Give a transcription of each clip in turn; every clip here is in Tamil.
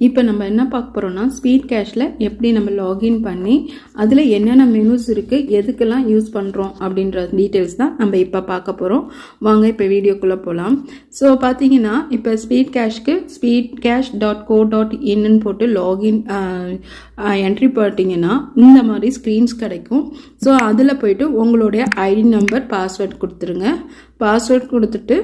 இப்போ நம்ம என்ன பார்க்க போகிறோம்னா ஸ்பீட் கேஷில் எப்படி நம்ம லாகின் பண்ணி அதில் என்னென்ன மெனுஸ் இருக்குது எதுக்கெல்லாம் யூஸ் பண்ணுறோம் அப்படின்ற டீட்டெயில்ஸ் தான் நம்ம இப்போ பார்க்க போகிறோம் வாங்க இப்போ வீடியோக்குள்ளே போகலாம் ஸோ பார்த்தீங்கன்னா இப்போ speed கேஷ்க்கு speed cash dot go dot இன்னு போட்டு லாகின் என்ட்ரி போட்டிங்கன்னா இந்த மாதிரி ஸ்க்ரீன்ஸ் கிடைக்கும். ஸோ அதில் போயிட்டு உங்களுடைய ஐடி நம்பர் பாஸ்வேர்ட் கொடுத்துருங்க. பாஸ்வேர்ட் கொடுத்துட்டு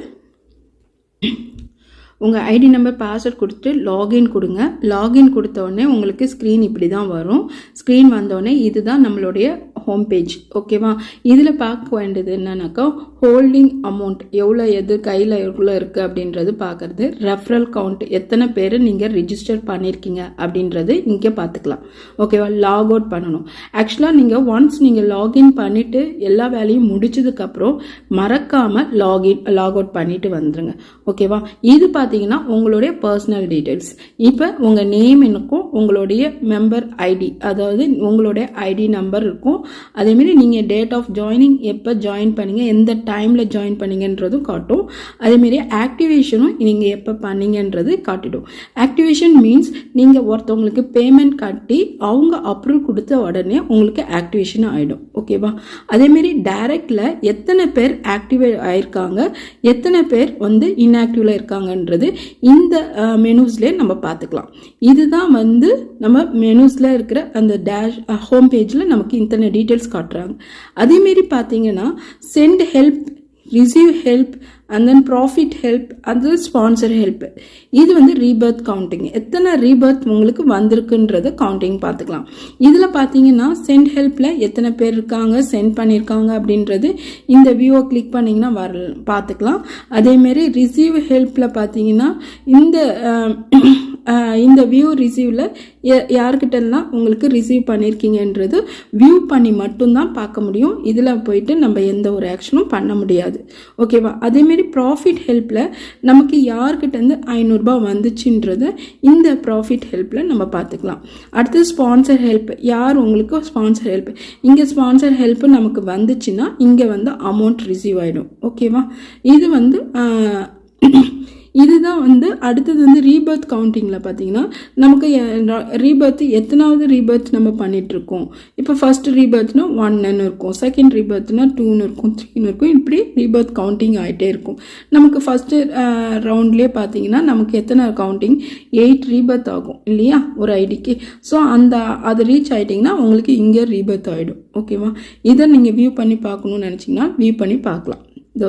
உங்கள் ஐடி நம்பர் பாஸ்வேர்ட் கொடுத்துட்டு லாகின் கொடுங்க. லாகின் கொடுத்த உடனே உங்களுக்கு ஸ்க்ரீன் இப்படி தான் வரும் ஸ்க்ரீன் வந்தோடனே இதுதான் நம்மளுடைய ஹோம் பேஜ் ஓகேவா இதில் பார்க்க வேண்டியது என்னன்னாக்கா ஹோல்டிங் அமௌண்ட் எவ்வளோ எது கையில் எவ்வளோ இருக்குது அப்படின்றது பார்க்குறது ரெஃபரல் கவுண்ட் எத்தனை பேர் நீங்கள் ரிஜிஸ்டர் பண்ணியிருக்கீங்க அப்படின்றது இங்கே பார்த்துக்கலாம் ஓகேவா லாக் அவுட் பண்ணணும். ஆக்சுவலாக நீங்கள் ஒன்ஸ் நீங்கள் லாகின் பண்ணிவிட்டு எல்லா வேலையும் முடிச்சதுக்கப்புறம் மறக்காமல் லாகின் லாக் அவுட் பண்ணிவிட்டு வந்துடுங்க ஓகேவா இது பார்த்தீங்கன்னா உங்களுடைய பர்சனல் டீட்டெயில்ஸ் இப்போ உங்கள் நேம் இருக்கும் உங்களுடைய மெம்பர் ஐடி அதாவது உங்களுடைய ஐடி நம்பர் இருக்கும். அதேமாரி நீங்கள் டேட் ஆஃப் ஜாயினிங் எப்போ ஜாயின் பண்ணீங்க எந்த டைமில் ஜாயின் பண்ணீங்கன்றதும் காட்டும். அதேமாரி ஆக்டிவேஷனும் நீங்கள் எப்போ பண்ணீங்கன்றது காட்டிடும். ஆக்டிவேஷன் மீன்ஸ் நீங்கள் ஒருத்தவங்களுக்கு பேமெண்ட் கட்டி அவங்க அப்ரூவ் கொடுத்த உடனே உங்களுக்கு ஆக்டிவேஷன் ஆகிடும் ஓகேவா அதேமாரி டைரக்டில் எத்தனை பேர் ஆக்டிவேட் ஆயிருக்காங்க எத்தனை பேர் வந்து இன்ஆக்டிவில் இருக்காங்கன்றது இந்த மெனூஸ்லேயே நம்ம பார்த்துக்கலாம் இதுதான் வந்து நம்ம மெனூஸில் இருக்கிற அந்த டேஷ் ஹோம் பேஜில் நமக்கு இத்தனை டீட்டெயில்ஸ் காட்டுறாங்க. அதேமாரி பார்த்தீங்கன்னா send help receive help and then profit help அது ஸ்பான்சர் ஹெல்ப் இது வந்து ரீபர்த் கவுண்டிங் எத்தனை ரீபர்த் உங்களுக்கு வந்திருக்குன்றத கவுண்டிங் பார்த்துக்கலாம் இதில் பார்த்தீங்கன்னா சென்ட் ஹெல்ப்பில் எத்தனை பேர் இருக்காங்க சென்ட் பண்ணியிருக்காங்க அப்படின்றது இந்த வியூவை கிளிக் பண்ணிங்கன்னா வர பார்த்துக்கலாம் அதேமாரி ரிசீவ் ஹெல்ப்பில் பார்த்தீங்கன்னா இந்த இந்த வியூ ரிசீவில் யார்கிட்டலாம் உங்களுக்கு ரிசீவ் பண்ணியிருக்கீங்கன்றது வியூ பண்ணி மட்டும்தான் பார்க்க முடியும். இதில் போயிட்டு நம்ம எந்த ஒரு ஆக்ஷனும் பண்ண முடியாது. ஓகேவா அதேமாரி ப்ராஃபிட் ஹெல்ப்பில் நமக்கு யார்கிட்டேருந்து ஐநூறுரூபா வந்துச்சுன்றத இந்த ப்ராஃபிட் ஹெல்ப்பில் நம்ம பார்த்துக்கலாம். அடுத்து ஸ்பான்சர் ஹெல்ப் யார் உங்களுக்கு ஸ்பான்சர் ஹெல்ப் இங்கே ஸ்பான்சர் ஹெல்ப் நமக்கு வந்துச்சுன்னா இங்கே வந்து அமௌண்ட் ரிசீவ் ஆகிடும் ஓகேவா இது வந்து இதுதான் வந்து அடுத்தது வந்து ரீபர்த் கவுண்டிங்கில் பார்த்தீங்கன்னா நமக்கு ரீபர்த் எத்தனாவது ரீபர்த் நம்ம பண்ணிகிட்ருக்கோம் இப்போ ஃபஸ்ட் ரீபர்த்னா ஒன்னு இருக்கும். செகண்ட் ரீபர்த்னா டூன்னு இருக்கும். த்ரீன்னு இருக்கும். இப்படி ரீபர்த் கவுண்டிங் ஆகிட்டே இருக்கும். நமக்கு ஃபஸ்ட்டு ரவுண்ட்லேயே பார்த்தீங்கன்னா நமக்கு எத்தனை கவுண்டிங் எயிட் ரீபர்த் ஆகும். இல்லையா? ஒரு ஐடிக்கு. ஸோ அந்த அது ரீச் ஆகிட்டிங்கன்னா உங்களுக்கு இங்கே ரீபர்த் ஆகிடும் ஓகேவா இதை நீங்கள் வியூ பண்ணி பார்க்கணுன்னு நினச்சிங்கன்னா வியூ பண்ணி பார்க்கலாம். இதோ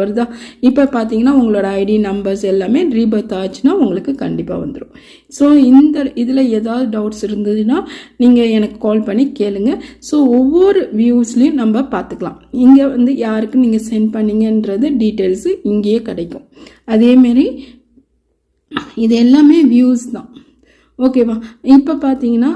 வருதா? இப்போ பார்த்தீங்கன்னா உங்களோட ஐடி நம்பர்ஸ் எல்லாமே ரீபர்த் ஆச்சுன்னா உங்களுக்கு கண்டிப்பாக வந்துடும் ஸோ இந்த இதில் ஏதாவது டவுட்ஸ் இருந்ததுன்னா நீங்கள் எனக்கு கால் பண்ணி கேளுங்க. ஸோ ஒவ்வொரு வியூஸ்லேயும் நம்ம பார்த்துக்கலாம் இங்கே வந்து யாருக்கு நீங்கள் சென்ட் பண்ணீங்கன்றது டீட்டெயில்ஸு இங்கேயே கிடைக்கும். அதேமாரி இது எல்லாமே வியூஸ் தான். ஓகேவா இப்போ பார்த்தீங்கன்னா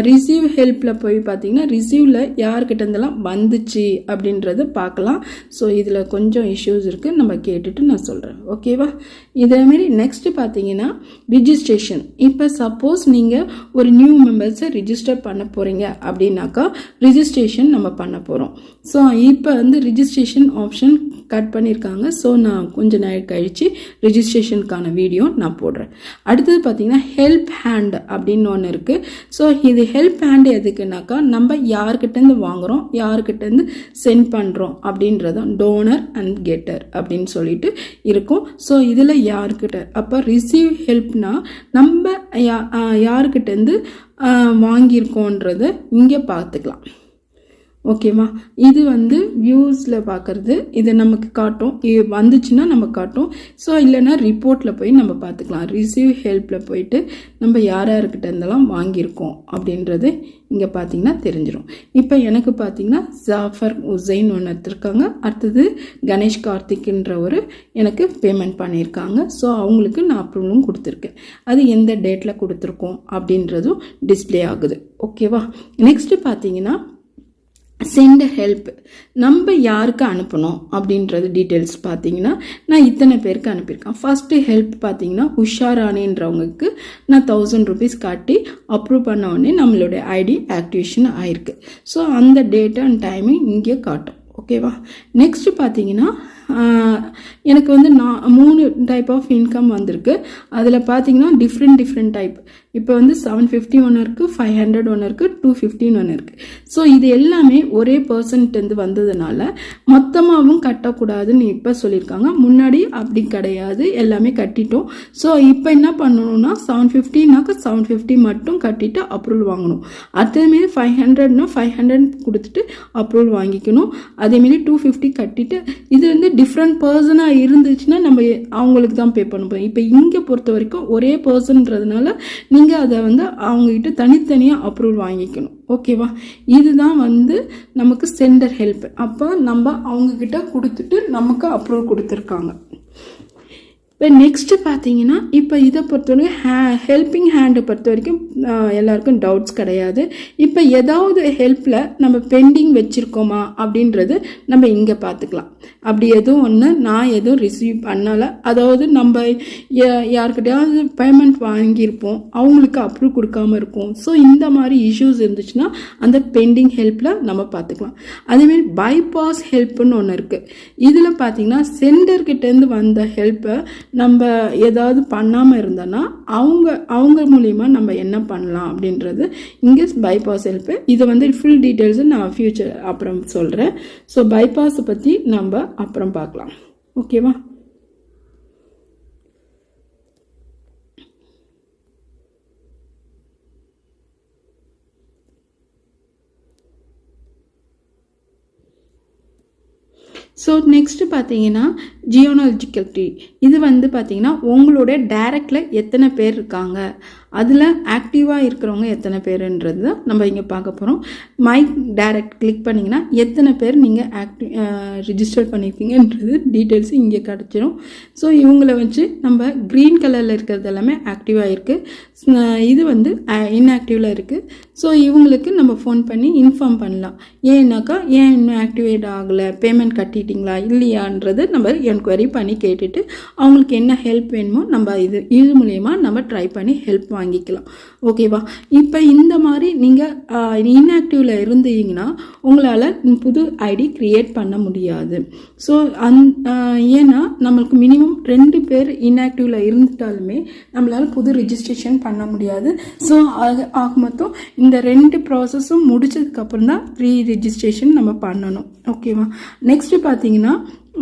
ரிசீவ் ஹெல்ப்பில் போய் பார்த்தீங்கன்னா ரிசீவில் யார்கிட்ட இருந்தெல்லாம் வந்துச்சு அப்படின்றத பார்க்கலாம் ஸோ இதில் கொஞ்சம் இஷ்யூஸ் இருக்குது நம்ம கேட்டுட்டு நான் சொல்கிறேன் ஓகேவா இதேமாரி நெக்ஸ்ட்டு பார்த்தீங்கன்னா ரிஜிஸ்ட்ரேஷன் இப்போ சப்போஸ் நீங்கள் ஒரு நியூ மெம்பர்ஸை ரிஜிஸ்டர் பண்ண போகிறீங்க அப்படின்னாக்கா ரிஜிஸ்ட்ரேஷன் நம்ம பண்ண போகிறோம் ஸோ இப்போ வந்து ரிஜிஸ்ட்ரேஷன் ஆப்ஷன் கட் பண்ணியிருக்காங்க ஸோ நான் கொஞ்சம் நேரம் கழித்து ரிஜிஸ்ட்ரேஷனுக்கான வீடியோ நான் போடுறேன். அடுத்தது பார்த்தீங்கன்னா ஹெல்ப் ஹேண்ட் அப்படின்னு ஒன்று இருக்குது ஸோ இது ஹெல்ப் ஹேண்ட் எதுக்குனாக்கா நம்ம யார்கிட்டேருந்து வாங்குகிறோம் யார்கிட்டேருந்து சென்ட் பண்ணுறோம் அப்படின்றதான் டோனர் அண்ட் கெட்டர் அப்படின்னு சொல்லிட்டு இருக்கும். ஸோ இதில் யார்கிட்ட அப்போ ரிசீவ் ஹெல்ப்னா நம்ம யா யார்கிட்டேருந்து வாங்கியிருக்கோன்றதை இங்கே பார்த்துக்கலாம் ஓகேவா? இது வந்து வியூஸில் பார்க்குறது இது நமக்கு காட்டும். இது வந்துச்சுன்னா நம்ம காட்டும். ஸோ இல்லைன்னா ரிப்போர்ட்டில் போய் நம்ம பார்த்துக்கலாம் ரிசீவ் ஹெல்ப்பில் போயிட்டு நம்ம யார் யாருக்கிட்ட இருந்தாலும் வாங்கியிருக்கோம் அப்படின்றது இங்கே பார்த்தீங்கன்னா தெரிஞ்சிடும் இப்போ எனக்கு பார்த்தீங்கன்னா ஜாஃபர் உசைன் ஒன்று எடுத்திருக்காங்க. அடுத்தது கணேஷ் கார்த்திக்ன்றவர் எனக்கு பேமெண்ட் பண்ணியிருக்காங்க. ஸோ அவங்களுக்கு நான் அப்ரூவலும் கொடுத்துருக்கேன். அது எந்த டேட்டில் கொடுத்துருக்கோம் அப்படின்றதும் டிஸ்பிளே ஆகுது. ஓகேவா? நெக்ஸ்ட்டு பார்த்தீங்கன்னா சென்ட் ஹெல்ப் நம்ம யாருக்கு அனுப்பணும் அப்படின்றது டீட்டெயில்ஸ் பார்த்தீங்கன்னா நான் இத்தனை பேருக்கு அனுப்பியிருக்கேன். ஃபஸ்ட்டு ஹெல்ப் பார்த்தீங்கன்னா உஷாராணின்றவங்களுக்கு நான் தௌசண்ட் ருபீஸ் காட்டி அப்ரூவ் பண்ண உடனே நம்மளுடைய ஐடி ஆக்டிவேஷன் ஆயிருக்கு. ஸோ அந்த டேட் அண்ட் டைமிங் இங்கே காட்டும். ஓகேவா நெக்ஸ்ட் பார்த்தீங்கன்னா எனக்கு வந்து நான் மூணு டைப் ஆஃப் இன்கம் வந்திருக்கு. அதில் பார்த்தீங்கன்னா டிஃப்ரெண்ட் டிஃப்ரெண்ட் டைப் இப்போ வந்து செவன் ஃபிஃப்டி ஒன்று இருக்குது ஃபைவ் ஹண்ட்ரட் ஒன்று இருக்குது டூ ஃபிஃப்டின் ஒன்று இருக்குது ஸோ இது எல்லாமே ஒரே பர்சன்ட்லேருந்து வந்ததுனால மொத்தமாகவும் கட்டக்கூடாதுன்னு இப்போ சொல்லியிருக்காங்க. முன்னாடி அப்படி கிடையாது. எல்லாமே கட்டிட்டோம். ஸோ இப்போ என்ன பண்ணணும்னா செவன் ஃபிஃப்டினாக்க செவன் ஃபிஃப்டி மட்டும் கட்டிட்டு அப்ரூவல் வாங்கணும். அதேமாரி ஃபைவ் ஹண்ட்ரட்னா ஃபைவ் ஹண்ட்ரட் கொடுத்துட்டு அப்ரூவல் வாங்கிக்கணும். அதேமாரி டூ ஃபிஃப்டி கட்டிட்டு இது வந்து டிஃப்ரெண்ட் பர்சனாக இருந்துச்சுன்னா நம்ம அவங்களுக்கு தான் பே பண்ணுவோம் இப்போ இங்கே பொறுத்த வரைக்கும் ஒரே பர்சன்றதுனால நீங்கள் அதை வந்து அவங்கக்கிட்ட தனித்தனியாக அப்ரூவல் வாங்கிக்கணும். ஓகேவா இதுதான் வந்து நமக்கு சென்டர் ஹெல்ப் அப்போ நம்ம அவங்கக்கிட்ட கொடுத்துட்டு நமக்கு அப்ரூவல் கொடுத்துருக்காங்க. இப்போ நெக்ஸ்ட்டு பார்த்தீங்கன்னா இப்போ இதை பொறுத்த வரைக்கும் ஹே ஹெல்பிங் ஹேண்டை பொறுத்த வரைக்கும் எல்லாருக்கும் டவுட்ஸ் கிடையாது. இப்போ ஏதாவது ஹெல்ப்பில் நம்ம பெண்டிங் வச்சுருக்கோமா அப்படின்றது நம்ம இங்கே பார்த்துக்கலாம் அப்படி எதுவும் ஒன்று நான் எதுவும் ரிசீவ் பண்ணலை. அதாவது நம்ம யாருக்கிட்டையாவது பேமெண்ட் வாங்கியிருப்போம் அவங்களுக்கு அப்ரூவ் கொடுக்காம இருக்கும். ஸோ இந்த மாதிரி இஷ்யூஸ் இருந்துச்சுன்னா அந்த பெண்டிங் ஹெல்ப்பில் நம்ம பார்த்துக்கலாம் அதேமாரி பைபாஸ் ஹெல்ப்புன்னு ஒன்று இருக்குது இதில் பார்த்தீங்கன்னா சென்டர்கிட்டேருந்து வந்த ஹெல்ப்பை நம்ம ஏதாவது பண்ணாமல் இருந்தோன்னா அவங்க அவங்க மூலிமா நம்ம என்ன பண்ணலாம் அப்படின்றது இங்கே பைபாஸ் ஹெல்ப்பு இதை வந்து ஃபுல் டீட்டெயில்ஸு நான் ஃப்யூச்சர் அப்புறம் சொல்கிறேன் ஸோ பைபாஸை பற்றி நம்ம அப்புறம் பார்க்கலாம். ஓகேவா ஸோ நெக்ஸ்ட்டு பார்த்தீங்கன்னா ஜியோனாலஜிக்கல் ட்ரீ இது வந்து பார்த்தீங்கன்னா உங்களோட டேரக்டில் எத்தனை பேர் இருக்காங்க? அதில் ஆக்டிவாக இருக்கிறவங்க எத்தனை பேருன்றது தான் நம்ம இங்கே பார்க்க போகிறோம் மைக் டைரக்ட் கிளிக் பண்ணிங்கன்னா எத்தனை பேர் நீங்கள் ஆக்டிவ் ரிஜிஸ்டர் பண்ணியிருக்கீங்கன்றது டீட்டெயில்ஸ் இங்கே கிடச்சிரும். ஸோ இவங்களை வச்சு நம்ம க்ரீன் கலரில் இருக்கிறது எல்லாமே ஆக்டிவாக இருக்குது இது வந்து இன்ஆக்டிவில் இருக்குது ஸோ இவங்களுக்கு நம்ம ஃபோன் பண்ணி இன்ஃபார்ம் பண்ணலாம். ஏன்னாக்கா ஏன் இன்னும் ஆக்டிவேட் ஆகலை? பேமெண்ட் கட்டிட்டீங்களா? இல்லையான்றது நம்ம என்கொயரி பண்ணி கேட்டுட்டு அவங்களுக்கு என்ன ஹெல்ப் வேணுமோ நம்ம இது இது மூலயமா நம்ம ட்ரை பண்ணி ஹெல்ப் வாங்கிக்கலாம். ஓகேவா? இப்போ இந்த மாதிரி நீங்கள் இன்ஆக்டிவில் இருந்தீங்கன்னா உங்களால் புது ஐடி க்ரியேட் பண்ண முடியாது. ஸோ அந் ஏன்னா நம்மளுக்கு மினிமம் ரெண்டு பேர் இன்ஆக்டிவில் இருந்துட்டாலுமே நம்மளால் புது ரிஜிஸ்ட்ரேஷன் பண்ண முடியாது. ஸோ ஆக ஆக மொத்தம் இந்த ரெண்டு ப்ராசஸும் முடிச்சதுக்கப்புறம் தான் ரீ ரிஜிஸ்ட்ரேஷன் நம்ம பண்ணணும். ஓகேவா? நெக்ஸ்ட்டு பார்த்தீங்கன்னா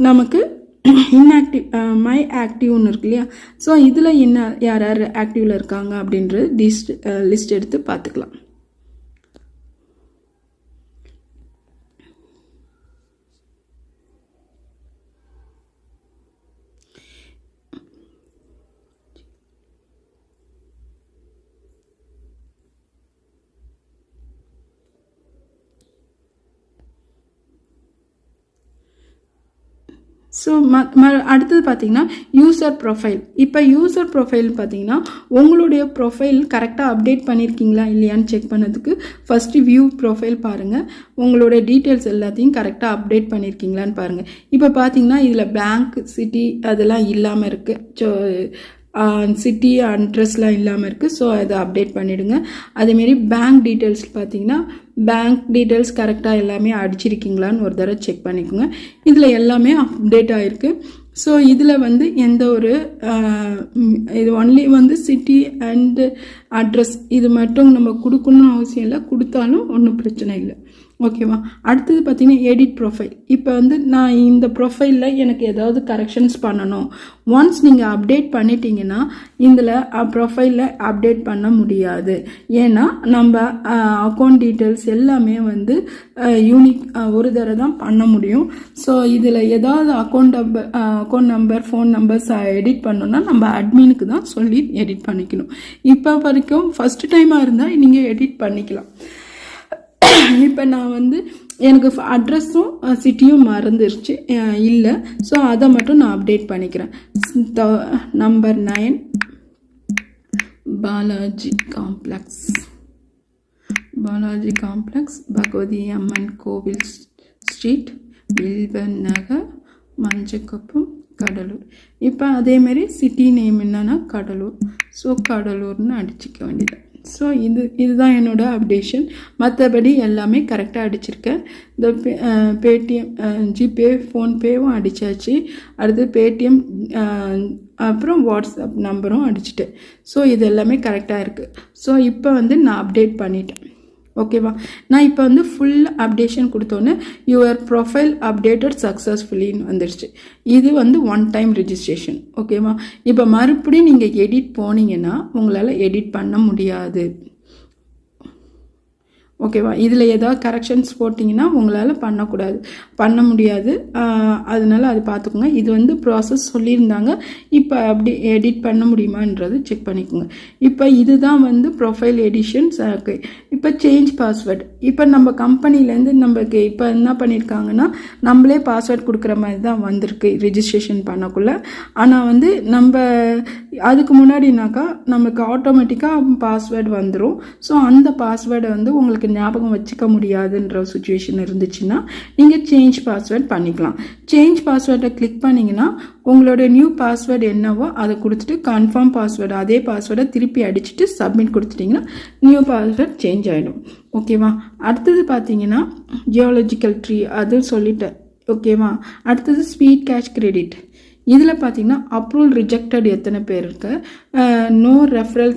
நமக்கு இன்ஆக்டிவ் மை ஆக்டிவ்னு இருக்கு இல்லையா? ஸோ இதில் என்ன யார் யார் ஆக்டிவில் இருக்காங்க அப்படின்றது லிஸ்ட் லிஸ்ட் uh, எடுத்து பார்த்துக்கலாம். ஸோ ம ம அடுத்தது பார்த்தீங்கன்னா யூசர் ப்ரொஃபைல் இப்போ யூசர் ப்ரொஃபைல் பார்த்தீங்கன்னா உங்களுடைய ப்ரொஃபைல் கரெக்டாக அப்டேட் பண்ணியிருக்கீங்களா இல்லையான்னு செக் பண்ணதுக்கு ஃபஸ்ட்டு வியூ ப்ரொஃபைல் பாருங்கள் உங்களுடைய டீட்டெயில்ஸ் எல்லாத்தையும் கரெக்டாக அப்டேட் பண்ணியிருக்கீங்களான்னு பாருங்கள் இப்போ பார்த்தீங்கன்னா இதில் பேங்க் சிட்டி அதெல்லாம் இல்லாமல் இருக்குது ஸோ சிட்டி அட்ரஸ்லாம் இல்லாமல் இருக்குது ஸோ அதை அப்டேட் பண்ணிவிடுங்க அதேமாரி பேங்க் டீட்டெயில்ஸ் பார்த்தீங்கன்னா பேங்க் டீட்டெயில்ஸ் கரெக்டாக எல்லாமே அடிச்சிருக்கீங்களான்னு ஒரு தடவை செக் பண்ணிக்கோங்க. இதில் எல்லாமே அப்டேட் ஆகிருக்கு ஸோ இதில் வந்து எந்த ஒரு இது ஒன்லி வந்து சிட்டி அண்டு அட்ரஸ் இது மட்டும் நம்ம கொடுக்கணும்னு அவசியம் இல்லை. கொடுத்தாலும் ஒன்றும் பிரச்சனை இல்லை. ஓகேவா அடுத்தது பார்த்தீங்கன்னா எடிட் ப்ரொஃபைல் இப்போ வந்து நான் இந்த ப்ரொஃபைலில் எனக்கு ஏதாவது கரெக்ஷன்ஸ் பண்ணணும். ஒன்ஸ் நீங்கள் அப்டேட் பண்ணிட்டீங்கன்னா இதில் ப்ரொஃபைலில் அப்டேட் பண்ண முடியாது. ஏன்னா நம்ம அக்கௌண்ட் டீட்டெயில்ஸ் எல்லாமே வந்து யூனிக் ஒரு தடவை தான் பண்ண முடியும். ஸோ இதில் ஏதாவது account number account number phone numbers edit பண்ணோன்னா நம்ம அட்மினுக்கு தான் சொல்லி எடிட் பண்ணிக்கணும். இப்போ வரைக்கும் ஃபஸ்ட்டு டைமாக இருந்தால் நீங்கள் எடிட் பண்ணிக்கலாம். இப்போ நான் வந்து எனக்கு அட்ரஸும் சிட்டியும் மறந்துருச்சு. இல்லை. ஸோ அதை மட்டும் நான் அப்டேட் பண்ணிக்கிறேன். Number nine Balaji complex Balaji complex Bhagavathi Amman Kovil street Vilvan Nagar Manjakuppam Cuddalore. இப்போ அதேமாரி சிட்டி நேம் என்னன்னா கடலூர். ஸோ கடலூர்னு அடிச்சிக்க வேண்டியது. ஸோ இது இதுதான் என்னோட அப்டேஷன் மற்றபடி எல்லாமே கரெக்டாக அடிச்சிருக்கேன் இந்த பேடிஎம் ஜிபே ஃபோன்பேவும் அடித்தாச்சு அடுத்து பேடிஎம் அப்புறம் வாட்ஸ்அப் நம்பரும் அடிச்சிட்டேன் ஸோ இது எல்லாமே கரெக்டாக இருக்குது ஸோ இப்போ வந்து நான் அப்டேட் பண்ணிட்டேன். ஓகேவா நான் இப்போ வந்து ஃபுல் அப்டேஷன் கொடுத்தோன்னே யுவர் ப்ரொஃபைல் அப்டேட்டட் சக்ஸஸ்ஃபுல்லின்னு வந்துடுச்சு இது வந்து ஒன் டைம் ரிஜிஸ்ட்ரேஷன் ஓகேவா இப்போ மறுபடியும் நீங்கள் எடிட் போனீங்கன்னா உங்களால் எடிட் பண்ண முடியாது. ஓகேவா? இதில் ஏதாவது கரெக்ஷன்ஸ் போட்டிங்கன்னா உங்களால் பண்ணக்கூடாது. பண்ண முடியாது. அதனால அது பார்த்துக்கோங்க இது வந்து ப்ராசஸ் சொல்லியிருந்தாங்க. இப்போ அப்படி எடிட் பண்ண முடியுமான்றது செக் பண்ணிக்கோங்க. இப்போ இதுதான் வந்து ப்ரொஃபைல் எடிஷன்ஸ் இப்போ சேஞ்ச் பாஸ்வேர்டு இப்போ நம்ம கம்பெனிலேருந்து நம்மளுக்கு இப்போ என்ன பண்ணியிருக்காங்கன்னா நம்மளே பாஸ்வேர்ட் கொடுக்குற மாதிரி தான் வந்திருக்கு ரிஜிஸ்ட்ரேஷன் பண்ணக்குள்ள. ஆனால் வந்து நம்ம அதுக்கு முன்னாடினாக்கா நமக்கு ஆட்டோமேட்டிக்காக பாஸ்வேர்டு வந்துடும் ஸோ அந்த பாஸ்வேர்டை வந்து உங்களுக்கு ஞாபகம் வச்சுக்க முடியாதுன்ற சுச்சுவேஷன் இருந்துச்சுன்னா நீங்கள் சேஞ்ச் பாஸ்வேர்ட் பண்ணிக்கலாம். சேஞ்ச் பாஸ்வேர்டை கிளிக் பண்ணிங்கன்னா உங்களோட நியூ பாஸ்வேர்டு என்னவோ அதை கொடுத்துட்டு கன்ஃபார்ம் பாஸ்வேர்டு அதே பாஸ்வேர்டை திருப்பி அடிச்சுட்டு சப்மிட் கொடுத்துட்டிங்கன்னா நியூ பாஸ்வேர்ட் சேஞ்ச் ஆகிடும் ஓகேவா அடுத்தது பார்த்தீங்கன்னா ஜியாலஜிக்கல் ட்ரீ அது சொல்லிட்டேன். ஓகேவா அடுத்தது ஸ்வீட் கேஷ் கிரெடிட் இதில் பார்த்தீங்கன்னா அப்ரூவல் ரிஜெக்டட் எத்தனை பேர் இருக்கு? நோ ரெஃபரல்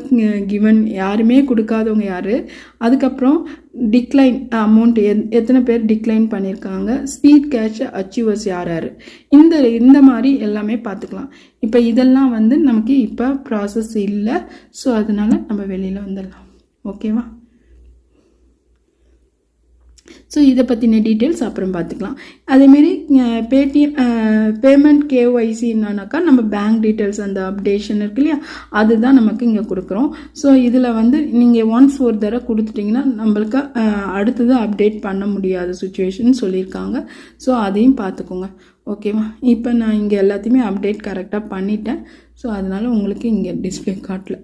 கிவன் யாருமே கொடுக்காதவங்க யார்? அதுக்கப்புறம் டிக்ளைன் அமௌண்ட் எத் எத்தனை பேர் டிக்ளைன் பண்ணியிருக்காங்க? ஸ்பீட் கேஷ் அச்சீவர்ஸ் யார் யார்? இந்த இந்த மாதிரி எல்லாமே பார்த்துக்கலாம். இப்போ இதெல்லாம் வந்து நமக்கு இப்போ ப்ராசஸ் இல்லை. ஸோ அதனால நம்ம வெளியில் வந்துடலாம். ஓகேவா ஸோ இதை பற்றின டீட்டெயில்ஸ் அப்புறம் பார்த்துக்கலாம். அதேமாரி பேடிஎம் பேமெண்ட் கேஒய்சி என்னன்னாக்கா நம்ம பேங்க் டீட்டெயில்ஸ் அந்த அப்டேஷன் இருக்கு இல்லையா? அதுதான் நமக்கு இங்கே கொடுக்குறோம். ஸோ இதில் வந்து நீங்கள் ஒன்ஸ் ஒரு தடவை கொடுத்துட்டிங்கன்னா நம்மளுக்கு அடுத்தது அப்டேட் பண்ண முடியாத சுச்சுவேஷன் சொல்லியிருக்காங்க. ஸோ அதையும் பார்த்துக்கோங்க. ஓகேவா இப்போ நான் இங்கே எல்லாத்தையுமே அப்டேட் கரெக்டாக பண்ணிட்டேன். ஸோ அதனால் உங்களுக்கு இங்கே டிஸ்பிளே காட்டல.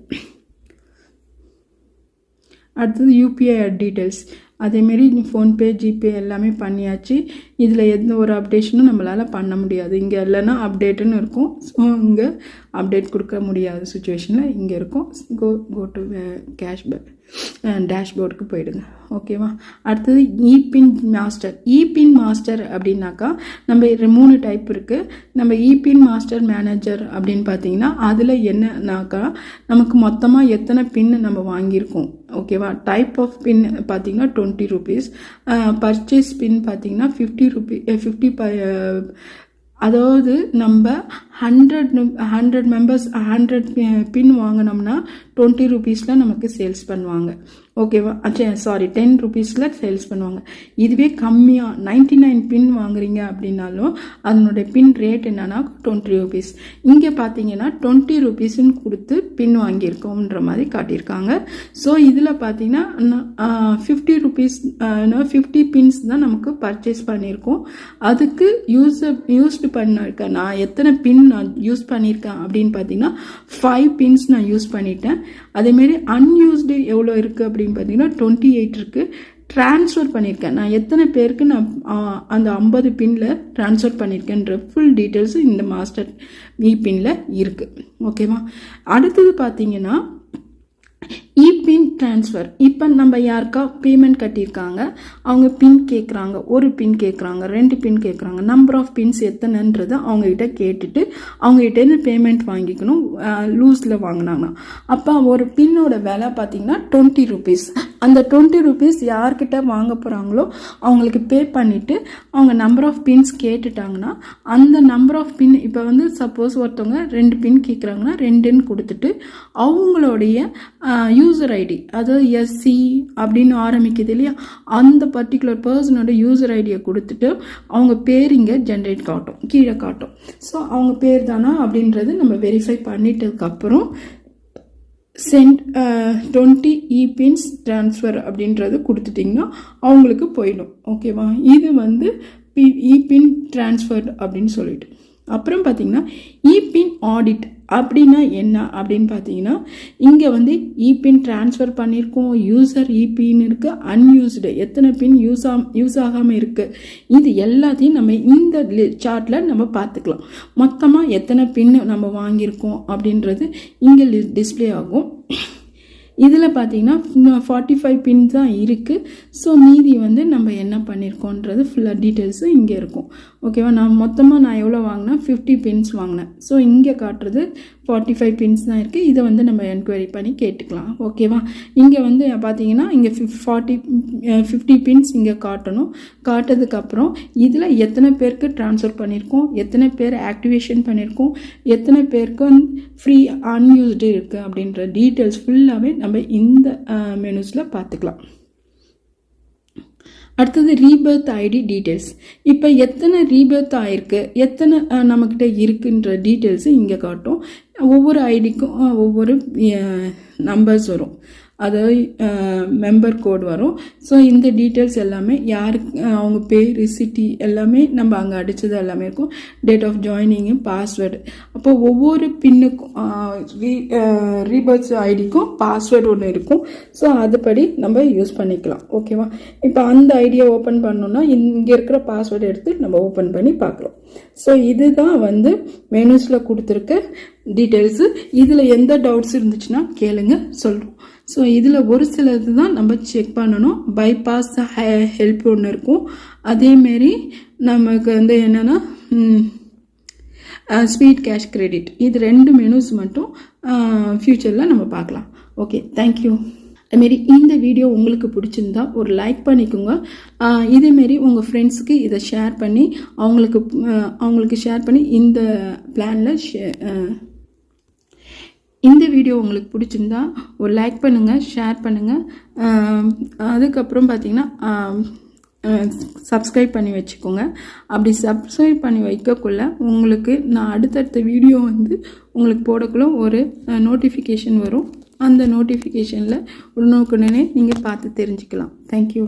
அடுத்தது யூபிஐ டீட்டெயில்ஸ் அதேமாரி ஃபோன்பே ஜிபே எல்லாமே பண்ணியாச்சு. இதில் எந்த ஒரு அப்டேஷனும் நம்மளால் பண்ண முடியாது. இங்கே இல்லைன்னா அப்டேட்டுன்னு இருக்கும். ஸோ இங்கே அப்டேட் கொடுக்க முடியாத சுச்சுவேஷனில் இங்கே இருக்கும். கோ கோ டு கேஷ்பேக் டேஷ்போர்டுக்கு போயிடுங்க. ஓகேவா அடுத்தது இபின் மாஸ்டர் இபின் மாஸ்டர் அப்படின்னாக்கா நம்ம மூணு டைப் இருக்குது நம்ம இபின் மாஸ்டர் மேனேஜர் அப்படின்னு பார்த்தீங்கன்னா அதில் என்னன்னாக்கா நமக்கு மொத்தமாக எத்தனை பின் நம்ம வாங்கியிருக்கோம். ஓகேவா டைப் ஆஃப் பின் பார்த்தீங்கன்னா டுவெண்ட்டி ருபீஸ் பர்ச்சேஸ் பின் பார்த்தீங்கன்னா ஃபிஃப்டி ருபீ ஃபிஃப்டி ப அதாவது நம்ம hundred hundred members hundred pin வாங்கினோம்னா டுவெண்ட்டி ருபீஸில் நமக்கு சேல்ஸ் பண்ணுவாங்க. ஓகேவா சாரி டென் ருபீஸில் சேல்ஸ் பண்ணுவாங்க. இதுவே கம்மியாக நைன்டி நைன் பின் வாங்குறீங்க அப்படின்னாலும் அதனுடைய பின் ரேட் என்னன்னா டுவெண்ட்டி ருபீஸ் இங்கே பார்த்தீங்கன்னா டுவெண்ட்டி ருபீஸ்ன்னு கொடுத்து பின் வாங்கியிருக்கோம்ன்ற மாதிரி காட்டியிருக்காங்க. ஸோ இதில் பார்த்தீங்கன்னா ஃபிஃப்டி ருபீஸ் ஃபிஃப்டி பின்ஸ் தான் நமக்கு பர்ச்சேஸ் பண்ணியிருக்கோம். அதுக்கு யூஸ் யூஸ்டு பண்ணிருக்கேன் நான் எத்தனை பின் நான் யூஸ் பண்ணியிருக்கேன் அப்படின்னு பார்த்தீங்கன்னா ஃபைவ் பின்ஸ் நான் யூஸ் பண்ணிட்டேன். அதேமாரி அன்யூஸ்டு எவ்வளோ இருக்குது அப்படின்னு பார்த்தீங்கன்னா டுவெண்ட்டி எயிட் இருக்குது ட்ரான்ஸ்ஃபர் பண்ணியிருக்கேன். நான் எத்தனை பேருக்கு நான் அந்த ஐம்பது பின்னில் ட்ரான்ஸ்ஃபர் பண்ணியிருக்கேன்ற ஃபுல் டீட்டெயில்ஸும் இந்த மாஸ்டர் இ பின்னில் இருக்குது ஓகேவா அடுத்தது பார்த்தீங்கன்னா பின் ட்ரான்ஸ்ஃபர் இப்போ நம்ம யாருக்கா பேமெண்ட் கட்டியிருக்காங்க? அவங்க பின் கேட்குறாங்க ஒரு பின் கேட்குறாங்க ரெண்டு பின் கேட்குறாங்க நம்பர் ஆஃப் பின்ஸ் எத்தனைன்றதை அவங்ககிட்ட கேட்டுட்டு அவங்ககிட்டேருந்து பேமெண்ட் வாங்கிக்கணும். லூஸில் வாங்கினாங்கன்னா. அப்போ ஒரு பின்னோட விலை பார்த்தீங்கன்னா டுவெண்ட்டி ருபீஸ் அந்த டுவெண்ட்டி ருபீஸ் யார்கிட்ட வாங்க போகிறாங்களோ அவங்களுக்கு பே பண்ணிவிட்டு அவங்க நம்பர் ஆஃப் பின்ஸ் கேட்டுட்டாங்கன்னா அந்த நம்பர் ஆஃப் பின் இப்போ வந்து சப்போஸ் ஒருத்தவங்க ரெண்டு பின் கேட்குறாங்கன்னா ரெண்டுன்னு கொடுத்துட்டு அவங்களுடைய யூசர் ஐடி அதாவது எஸ்சி அப்படின்னு ஆரம்பிக்குது இல்லையா? அந்த பர்டிகுலர் பர்சனோட யூசர் ஐடியை கொடுத்துட்டு அவங்க பேர் இங்கே ஜென்ரேட் காட்டும் கீழே காட்டும். ஸோ அவங்க பேர் தானா அப்படின்றது நம்ம verify பண்ணிட்டதுக்கப்புறம் sent twenty e pins transfer அப்படின்றது கொடுத்துட்டிங்கன்னா அவங்களுக்கு போயிடும். ஓகேவா இது வந்து பி இபின் ட்ரான்ஸ்ஃபர் அப்படின்னு சொல்லிட்டு. அப்புறம் பார்த்தீங்கன்னா இபின் ஆடிட் அப்படின்னா என்ன? அப்படின்னு பார்த்தீங்கன்னா இங்கே வந்து இபின் ட்ரான்ஸ்ஃபர் பண்ணியிருக்கோம். யூசர் இபின்னு இருக்குது அன்யூஸ்டு எத்தனை பின் யூஸ் ஆ யூஸ் ஆகாமல் இருக்குது இது எல்லாத்தையும் நம்ம இந்த சார்ட்டில் நம்ம பார்த்துக்கலாம். மொத்தமாக எத்தனை பின் நம்ம வாங்கியிருக்கோம் அப்படின்றது இங்கே டிஸ்பிளே ஆகும். இதில் பார்த்தீங்கன்னா ஃபார்ட்டி ஃபைவ் பின் தான் இருக்குது ஸோ மீதி வந்து நம்ம என்ன பண்ணியிருக்கோன்றது ஃபுல்லாக டீட்டெயில்ஸும் இங்கே இருக்கும். ஓகேவா நான் மொத்தமாக நான் எவ்வளோ வாங்கினேன் ஃபிஃப்டி பின்ஸ் வாங்கினேன். ஸோ இங்கே காட்டுறது ஃபார்ட்டி ஃபைவ் பின்ஸ் தான் இருக்குது இதை வந்து நம்ம என்கொயரி பண்ணி கேட்டுக்கலாம். ஓகேவா இங்கே வந்து பார்த்தீங்கன்னா இங்கே ஃபிஃப் ஃபார்ட்டி ஃபிஃப்டி பின்ஸ் இங்கே காட்டணும். காட்டதுக்கப்புறம் இதில் எத்தனை பேருக்கு ட்ரான்ஸ்ஃபர் பண்ணியிருக்கோம் எத்தனை பேர் ஆக்டிவேஷன் பண்ணியிருக்கோம் எத்தனை பேருக்கு ஃப்ரீ அன்யூஸ்டு இருக்குது அப்படின்ற டீட்டெயில்ஸ் ஃபுல்லாகவே நம்ம இந்த மெனுஸில் பார்த்துக்கலாம் அடுத்தது ரீபர்த் ஐடி டீட்டெயில்ஸ் இப்போ எத்தனை ரீபர்த் ஆயிருக்கு? எத்தனை நம்மக்கிட்ட இருக்குன்ற டீட்டெயில்ஸு இங்கே காட்டும். ஒவ்வொரு ஐடிக்கும் ஒவ்வொரு நம்பர்ஸ் வரும். அதாவது மெம்பர் கோட் வரும். ஸோ இந்த டீட்டெயில்ஸ் எல்லாமே யாருக்கு அவங்க பேர் சிட்டி எல்லாமே நம்ம அங்கே அடித்தது எல்லாமே இருக்கும். டேட் ஆஃப் ஜாயினிங்கு பாஸ்வேர்டு அப்போ ஒவ்வொரு பின்னுக்கும் ரீபர்த்ஸ் ஐடிக்கும் பாஸ்வேர்டு ஒன்று இருக்கும். ஸோ அதுபடி நம்ம யூஸ் பண்ணிக்கலாம். ஓகேவா இப்போ அந்த ஐடியா ஓப்பன் பண்ணோன்னா இங்கே இருக்கிற பாஸ்வேர்டு எடுத்து நம்ம ஓப்பன் பண்ணி பார்க்குறோம். ஸோ இதுதான் வந்து மெனுஸில் கொடுத்துருக்க டீட்டெயில்ஸு இதில் எந்த டவுட்ஸ் இருந்துச்சுன்னா கேளுங்க சொல்கிறோம் ஸோ இதில் ஒரு சிலது தான் நம்ம செக் பண்ணணும். பைபாஸ் ஹெல்ப் ஒன்று இருக்கும். அதேமாரி நமக்கு வந்து என்னென்னா ஸ்வீட் கேஷ் கிரெடிட் இது ரெண்டு மெனுஸ் மட்டும் ஃப்யூச்சரில் நம்ம பார்க்கலாம். ஓகே தேங்க்யூ அதுமாரி இந்த வீடியோ உங்களுக்கு பிடிச்சிருந்தா ஒரு லைக் பண்ணிக்கோங்க. இதேமாரி உங்கள் ஃப்ரெண்ட்ஸுக்கு இதை ஷேர் பண்ணி அவங்களுக்கு அவங்களுக்கு ஷேர் பண்ணி இந்த பிளானில் ஷே இந்த வீடியோ உங்களுக்கு பிடிச்சிருந்தா ஒரு லைக் பண்ணுங்கள் ஷேர் பண்ணுங்கள் அதுக்கப்புறம் பார்த்திங்கன்னா சப்ஸ்கிரைப் பண்ணி வச்சுக்கோங்க. அப்படி சப்ஸ்கிரைப் பண்ணி வைக்கக்குள்ள உங்களுக்கு நான் அடுத்தடுத்த வீடியோ வந்து உங்களுக்கு போடக்குள்ள ஒரு நோட்டிஃபிகேஷன் வரும். அந்த நோட்டிஃபிகேஷனில் உடனுக்குடனே நீங்கள் பார்த்து தெரிஞ்சுக்கலாம். தேங்க்யூ